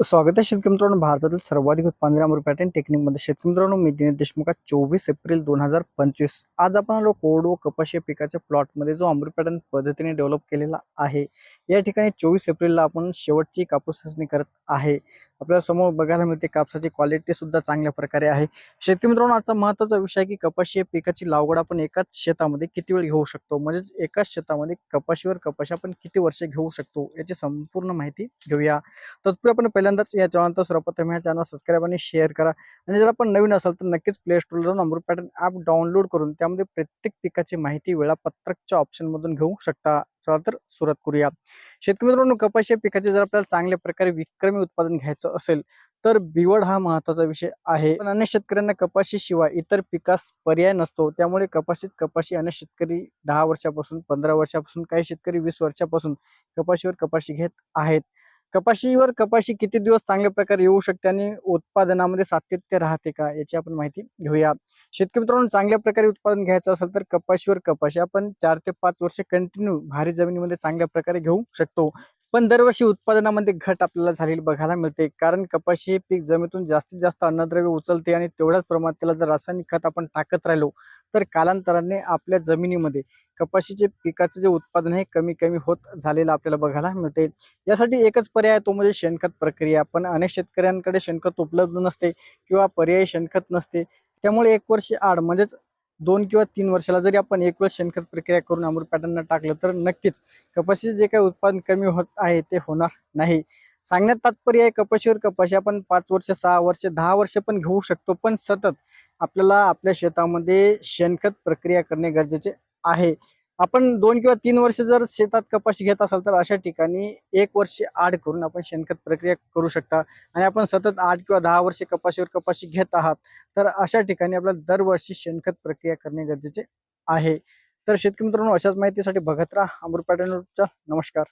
स्वागत आहे शेतकरी मित्रांनो. भारतातील सर्वाधिक उत्पादन अमृत टेक्निकमध्ये शेतकरी मित्रांनो मी दिनेश देशमुख चोवीस एप्रिल दोन हजार पंचवीस. आज आपण आलो कोरडो कपाशी या पिकाच्या प्लॉटमध्ये जो अमृत पॅटर्न पद्धतीने डेव्हलप केलेला आहे. या ठिकाणी चोवीस एप्रिलला आपण शेवटची कापूस चाचणी करत आहे. आपल्यासमोर बघायला मिळते कापसाची क्वालिटी सुद्धा चांगल्या प्रकारे आहे. शेतकरी मित्रांनो आजचा महत्त्वाचा विषय की कपाशी या पिकाची लागवड आपण एकाच शेतामध्ये किती वेळ घेऊ शकतो? म्हणजेच एकाच शेतामध्ये कपाशीवर कपाशी आपण किती वर्षे घेऊ शकतो? याची संपूर्ण माहिती घेऊया. तत्पूर्वी आपण पहिल्यांदाच या चॅनलचा सर्वप्रथम या चॅनल सबस्क्राईब आणि शेअर करा. आणि जर आपण नवीन असाल तर नक्कीच प्ले स्टोरला जाऊन अमृत पॅटर्न ॲप डाउनलोड करून त्यामध्ये प्रत्येक पिकाची माहिती वेळापत्रकच्या ऑप्शनमधून घेऊ शकता. चला तर सुरुवात करूया. शेतकरी मित्रांनो कपाशी या पिकाचे जर आपल्याला चांगल्या प्रकारे विक्रमी उत्पादन घ्यायचं असेल तर बिवड हा महत्त्वाचा विषय आहे. पण अनेक शेतकऱ्यांना कपाशी शिवाय इतर पिकास पर्याय नसतो. त्यामुळे कपाशीच कपाशी अनेक शेतकरी दहा वर्षापासून पंधरा वर्षापासून काही शेतकरी वीस वर्षापासून कपाशीवर कपाशी घेत आहेत. कपाशीवर कपाशी किती दिवस चांगल्या प्रकारे येऊ शकते आणि उत्पादनामध्ये सातत्य राहते का याची आपण माहिती घेऊया. शेतकरी मित्रांनो चांगल्या प्रकारे उत्पादन घ्यायचं असेल तर कपाशीवर कपाशी आपण चार ते पाच वर्ष कंटिन्यू भारी जमिनीमध्ये चांगल्या प्रकारे घेऊ शकतो. पण दरवर्षी उत्पादनामध्ये घट आपल्याला झालेली बघायला मिळते. कारण कपाशी हे पीक जमिनीतून जास्तीत जास्त अन्नद्रव्य उचलते आणि तेवढ्याच प्रमाणात त्याला जर रासायनिक खत आपण टाकत राहिलो तर कालांतराने आपल्या जमिनीमध्ये कपाशीचे पिकाचे जे उत्पादन आहे कमी कमी होत झालेलं आपल्याला बघायला मिळते. यासाठी एकच पर्याय तो म्हणजे शेणखत प्रक्रिया. पण अनेक शेतकऱ्यांकडे शेणखत उपलब्ध नसते किंवा पर्यायी शेणखत नसते. त्यामुळे एक वर्ष आड म्हणजेच दोन किंवा तीन वर्षाला जरी आपण एक वेळ शेणखत प्रक्रिया करून अमृत पॅटर्न टाकलं तर नक्कीच कपाशीचे जे काही उत्पादन कमी होत आहे ते होणार नाही. सांगण्यात तात्पर्य आहे कपाशीवर कपाशी आपण पाच वर्ष सहा वर्ष दहा वर्ष पण घेऊ शकतो पण सतत आपल्याला आपल्या शेतामध्ये शेणखत प्रक्रिया करणे गरजेचे आहे. आपण दोन किंवा तीन वर्ष जर शेतात कपाशी घेत असाल तर अशा ठिकाणी एक वर्ष आड करून आपण शेणखत प्रक्रिया करू शकता. आणि आपण सतत आठ किंवा दहा वर्षे कपाशीवर कपाशी घेत आहात तर अशा ठिकाणी आपल्याला दरवर्षी शेणखत प्रक्रिया करणे गरजेचे आहे. तर शेतकरी मित्रांनो अशाच माहितीसाठी बघत राहा अमृत पॅटर्नचा नमस्कार.